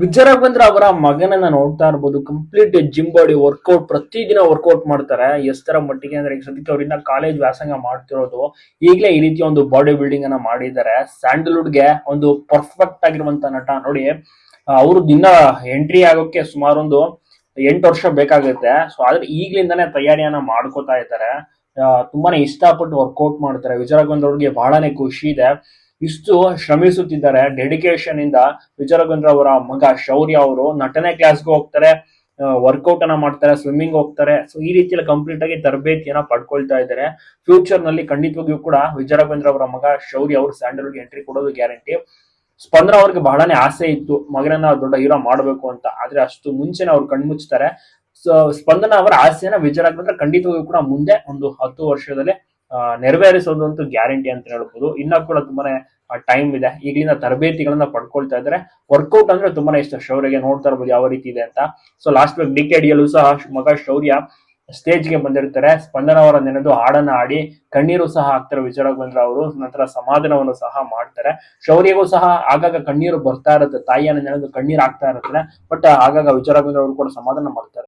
ವಿಜಯರಾಘವೇಂದ್ರ ಅವರ ಮಗನನ್ನ ನೋಡ್ತಾ ಇರ್ಬೋದು ಕಂಪ್ಲೀಟ್ ಜಿಮ್ ಬಾಡಿ ವರ್ಕೌಟ್ ಪ್ರತಿದಿನ ವರ್ಕೌಟ್ ಮಾಡ್ತಾರೆ. ಎಷ್ಟರ ಮಟ್ಟಿಗೆ ಅಂದ್ರೆ ಈಗ ಸದ್ಯಕ್ಕೆ ಅವರಿಂದ ಕಾಲೇಜ್ ವ್ಯಾಸಂಗ ಮಾಡ್ತಿರೋದು. ಈಗಲೇ ಈ ರೀತಿಯ ಒಂದು ಬಾಡಿ ಬಿಲ್ಡಿಂಗ್ ಅನ್ನ ಮಾಡಿದ್ದಾರೆ. ಸ್ಯಾಂಡಲ್ವುಡ್ಗೆ ಒಂದು ಪರ್ಫೆಕ್ಟ್ ಆಗಿರುವಂತ ನಟ ನೋಡಿ ಅವರು ದಿನ ಎಂಟ್ರಿ ಆಗೋಕೆ ಸುಮಾರು ಒಂದು ಎಂಟು ವರ್ಷ ಬೇಕಾಗುತ್ತೆ. ಸೊ ಆದ್ರೆ ಈಗ್ಲಿಂದಾನೇ ತಯಾರಿಯನ್ನ ಮಾಡ್ಕೋತಾ ಇದ್ದಾರೆ. ತುಂಬಾನೇ ಇಷ್ಟಪಟ್ಟು ವರ್ಕೌಟ್ ಮಾಡ್ತಾರೆ. ವಿಜಯರಾಘವೇಂದ್ರ ಅವ್ರಿಗೆ ಬಹಳನೇ ಖುಷಿ ಇದೆ. ಇಷ್ಟು ಶ್ರಮಿಸುತ್ತಿದ್ದಾರೆ. ಡೆಡಿಕೇಶನ್ ಇಂದ ವಿಚಾರಗುಂದ್ರ ಅವರ ಮಗ ಶೌರ್ಯ ಅವರು ನಟನೆ ಕ್ಲಾಸ್ಗೂ ಹೋಗ್ತಾರೆ ವರ್ಕೌಟ್ ಅನ್ನ ಮಾಡ್ತಾರೆ ಸ್ವಿಮ್ಮಿಂಗ್ ಹೋಗ್ತಾರೆ. ಸೊ ಈ ರೀತಿಯಲ್ಲಿ ಕಂಪ್ಲೀಟ್ ಆಗಿ ತರಬೇತಿಯನ್ನ ಪಡ್ಕೊಳ್ತಾ ಇದ್ದಾರೆ. ಫ್ಯೂಚರ್ನಲ್ಲಿ ಖಂಡಿತವಾಗಿಯೂ ಕೂಡ ವಿಚಾರಗುಂದ್ರ ಅವರ ಮಗ ಶೌರ್ಯ ಅವರು ಸ್ಯಾಂಡಲ್ವುಡ್ ಎಂಟ್ರಿ ಕೊಡೋದು ಗ್ಯಾರಂಟಿ ಸ್ಪಂದನ ಅವ್ರಿಗೆ ಬಹಳನೇ ಆಸೆ ಇತ್ತು. ಮಗನನ್ನ ದೊಡ್ಡ ಹೀರೋ ಮಾಡಬೇಕು ಅಂತ. ಆದ್ರೆ ಅಷ್ಟು ಮುಂಚೆನೆ ಅವ್ರು ಮುಚ್ಚುತ್ತಾರೆ ಸೊ ಸ್ಪಂದನ ಅವರ ಆಸೆಯನ್ನ ವಿಜಯರಾಘವೇಂದ್ರ ಖಂಡಿತವಾಗಿಯೂ ಕೂಡ ಮುಂದೆ ಒಂದು ಹತ್ತು ವರ್ಷದಲ್ಲಿ ನೆರವೇರಿಸೋದು ಅಂತೂ ಗ್ಯಾರಂಟಿ ಅಂತ ಹೇಳ್ಬೋದು. ಇನ್ನ ಕೂಡ ತುಂಬಾನೇ ಟೈಮ್ ಇದೆ. ಈಗಲಿಂದ ತರಬೇತಿಗಳನ್ನ ಪಡ್ಕೊಳ್ತಾ ಇದ್ದಾರೆ ವರ್ಕೌಟ್ ಅಂದ್ರೆ ತುಂಬಾನೇ ಇಷ್ಟ. ಶೌರ್ಯಗೆ ನೋಡ್ತಾ ಇರ್ಬೋದು ಯಾವ ರೀತಿ ಇದೆ ಅಂತ. So last week D K ಸಹ ಮಗ ಶೌರ್ಯ ಸ್ಟೇಜ್ಗೆ ಬಂದಿರ್ತಾರೆ. ಸ್ಪಂದನ ಅವರ ನೆನೆದು ಹಾಡನ್ನ ಆಡಿ ಕಣ್ಣೀರು ಸಹ ಹಾಕ್ತಾರೆ ಬಂದ್ರೆ ಅವರು. ನಂತರ ಸಮಾಧಾನವನ್ನು ಸಹ ಮಾಡ್ತಾರೆ. ಶೌರ್ಯಗೂ ಸಹ ಆಗಾಗ ಕಣ್ಣೀರು ಬರ್ತಾ ಇರುತ್ತೆ. ತಾಯಿಯನ್ನ ನೆನೆದು ಕಣ್ಣೀರು ಆಗ್ತಾ ಇರುತ್ತೆ ಬಟ್ ಆಗಾಗ ವಿಜಯರಾಘವೇಂದ್ರ ಅವರು ಕೂಡ ಸಮಾಧಾನ ಮಾಡ್ತಾರೆ.